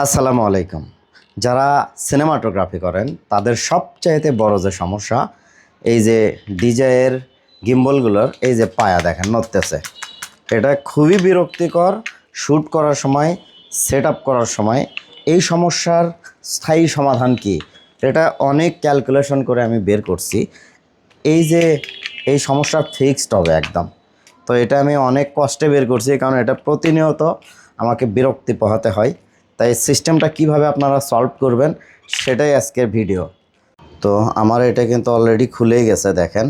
আসসালামু আলাইকুম। যারা সিনেমাটোগ্রাফি করেন, তাদের সবচাইতে বড় যে সমস্যা, এই যে ডিজাইয়ের গিম্বলগুলোর এই যে পায়া দেখেন, নড়তেছে। এটা খুবই বিরক্তিকর শ্যুট করার সময় সেট করার সময়। এই সমস্যার স্থায়ী সমাধান কি? এটা অনেক ক্যালকুলেশন করে আমি বের করছি। এই যে এই সমস্যা ফিক্সড হবে একদম। তো এটা আমি অনেক কষ্টে বের করছি, কারণ এটা প্রতিনিয়ত আমাকে বিরক্তি পোহাতে হয়। তাই সিস্টেমটা কীভাবে আপনারা সলভ করবেন সেটাই আজকের ভিডিও তো আমার এটা কিন্তু অলরেডি খুলেই গেছে, দেখেন।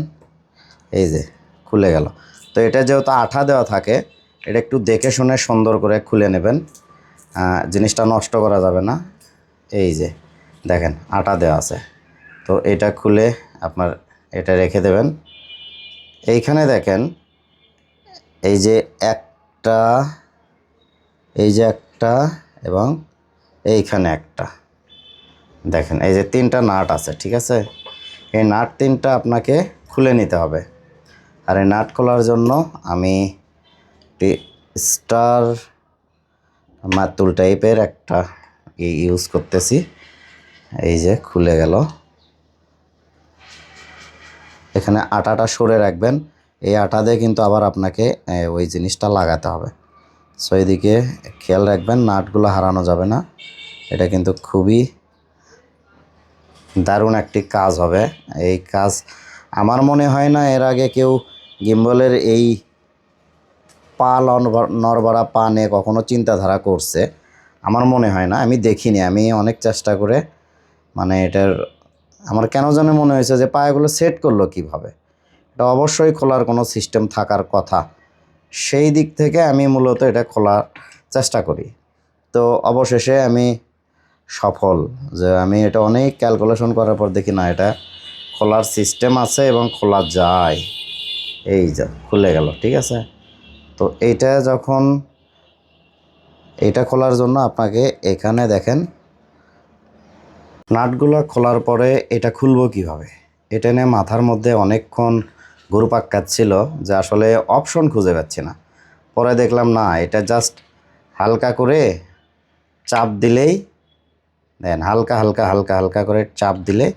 এই যে, খুলে গেল। তো এটা যেহেতু আঠা দেওয়া থাকে, এটা একটু দেখে শুনে সুন্দর করে খুলে নেবেন। জিনিসটা নষ্ট করা যাবে না। এই যে, দেখেন আটা দেওয়া আছে। তো এটা খুলে আপনার এটা রেখে দেবেন। এইখানে দেখেন, এই যে একটা, এই যে একটা এবং এইখানে একটা। দেখেন, এই যে তিনটা নাট আছে, ঠিক আছে? এই নাট তিনটা আপনাকে খুলে নিতে হবে। আর এই নাট খোলার জন্য আমি স্টার মাতুল টাইপের একটা ইউজ করতেছি। এই যে খুলে গেল। এখানে আটাটা সরে রাখবেন। এই আটা দিয়ে কিন্তু আবার আপনাকে ওই জিনিসটা লাগাতে হবে। সো এদিকে খেয়াল রাখবেন নাটগুলো হারানো যাবে না। এটা কিন্তু খুবই দারুণ একটি কাজ হবে। এই কাজ আমার মনে হয় না এর আগে কেউ গিম্বলের এই পা নড়বড়া পা নিয়ে কখনো চিন্তাধারা করছে। আমার মনে হয় না, আমি দেখিনি। আমি অনেক চেষ্টা করে মানে এটার আমার কেন যেন মনে হয়েছে যে পায়াগুলো সেট করল কীভাবে। এটা অবশ্যই খোলার কোনো সিস্টেম থাকার কথা। সেই দিক থেকে আমি মূলত এটা খোলার চেষ্টা করি। তো অবশেষে আমি সফল যে আমি এটা অনেক ক্যালকুলেশন করার পর দেখি না, এটা খোলার সিস্টেম আছে এবং খোলা যায়। এই যা, খুলে গেল, ঠিক আছে? তো এইটা যখন এটা খোলার জন্য আপনাকে এখানে দেখেন, নাটগুলো খোলার পরে এটা খুলবো কীভাবে? এটা নিয়ে মাথার মধ্যে অনেকক্ষণ ঘুরপাক কাচ্ছিল যে আসলে অপশন খুঁজে পাচ্ছি না। পরে দেখলাম, না, এটা জাস্ট হালকা করে চাপ দিলেই, দেন হালকা হালকা হালকা হালকা করে চাপ দিলে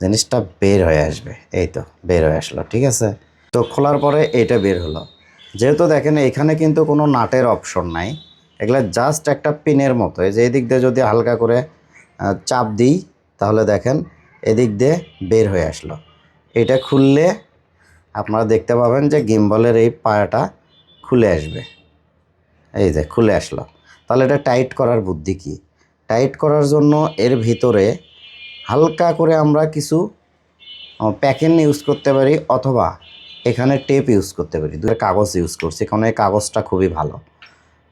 জিনিসটা বের হয়ে আসবে। এই তো, বের হয়ে আসলো, ঠিক আছে? তো খোলার পরে এটা বের হলো। যেহেতু দেখেন, এখানে কিন্তু কোনো নাটের অপশন নাই। এগুলো জাস্ট একটা পিনের মতো। এই যে এদিক দিয়ে যদি হালকা করে চাপ দিই, তাহলে দেখেন এদিক দিয়ে বের হয়ে আসলো। এটা খুললে আপনারা দেখতে পাবেন যে গিম্বলের এই পায়াটা খুলে আসবে। এই যে, খুলে আসলো। তাহলে এটা টাইট করার বুদ্ধি কি? টাইট করার জন্য এর ভিতরে হালকা করে আমরা কিছু প্যাকেন ইউজ করতে পারি অথবা এখানে টেপ ইউজ করতে পারি। দুটো কাগজ ইউজ করছি, কারণ এই কাগজটা খুবই ভালো।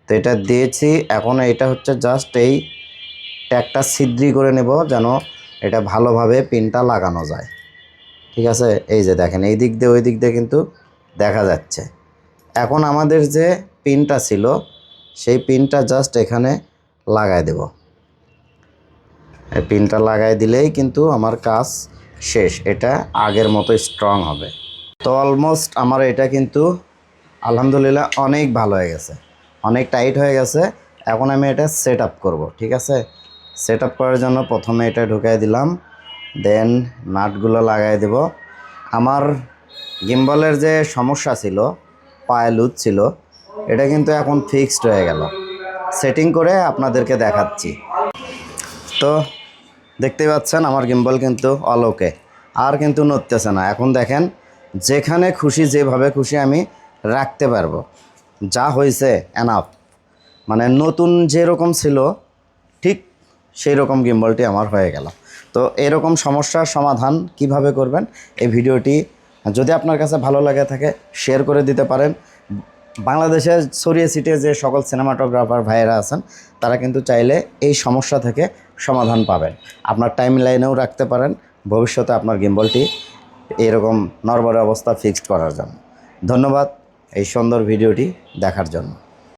তো এটা দিয়েছি, এখন এটা হচ্ছে জাস্ট এই ট্যাগটা ছিদ্রি করে নেব যেন এটা ভালোভাবে পিনটা লাগানো যায়। ঠিক আছে? এই যে দেখেন, এই দিক দিয়ে ওই দিক দিয়ে কিন্তু দেখা যাচ্ছে। এখন আমাদের যে পিনটা ছিল, সেই পিনটা জাস্ট এখানে লাগাই দেব। এই পিনটা লাগাই দিলেই কিন্তু আমার কাজ শেষ। এটা আগের মতো স্ট্রং হবে। তো অলমোস্ট আমার এটা কিন্তু আলহামদুলিল্লাহ অনেক ভালো হয়ে গেছে। অনেক টাইট হয়ে গেছে। এখন আমি এটা সেট আপ করব, ঠিক আছে? সেট আপ করার জন্য প্রথমে এটা ঢুকাই দিলাম। দেন নাটগুলো লাগাই দেব। আমার গিম্বলের যে সমস্যা ছিল, পায়ে লুজ ছিল, এটা কিন্তু এখন ফিক্সড হয়ে গেল। সেটিং করে আপনাদেরকে দেখাচ্ছি। তো দেখতেই পাচ্ছেন, আমার গিম্বল কিন্তু অল ওকে আর কিন্তু নড়তেছে না। এখন দেখেন, যেখানে খুশি, যেভাবে খুশি আমি রাখতে পারব। যা হয়েছে এনাফ মানে নতুন যেরকম ছিল সেই রকম গিম্বলটি আমার হয়ে গেল। তো এরকম সমস্যার সমাধান কীভাবে করবেন? এই ভিডিওটি যদি আপনার কাছে ভালো লাগে থাকে শেয়ার করে দিতে পারেন। বাংলাদেশের ছড়িয়ে ছিটিয়ে যে সকল সিনেমাটোগ্রাফার ভাইয়েরা আছেন, তারা কিন্তু চাইলে এই সমস্যা থেকে সমাধান পাবেন। আপনার টাইম লাইনেও রাখতে পারেন, ভবিষ্যতে আপনার গিম্বলটি এরকম নরবরে অবস্থা ফিক্সড করার জন্য। ধন্যবাদ এই সুন্দর ভিডিওটি দেখার জন্য।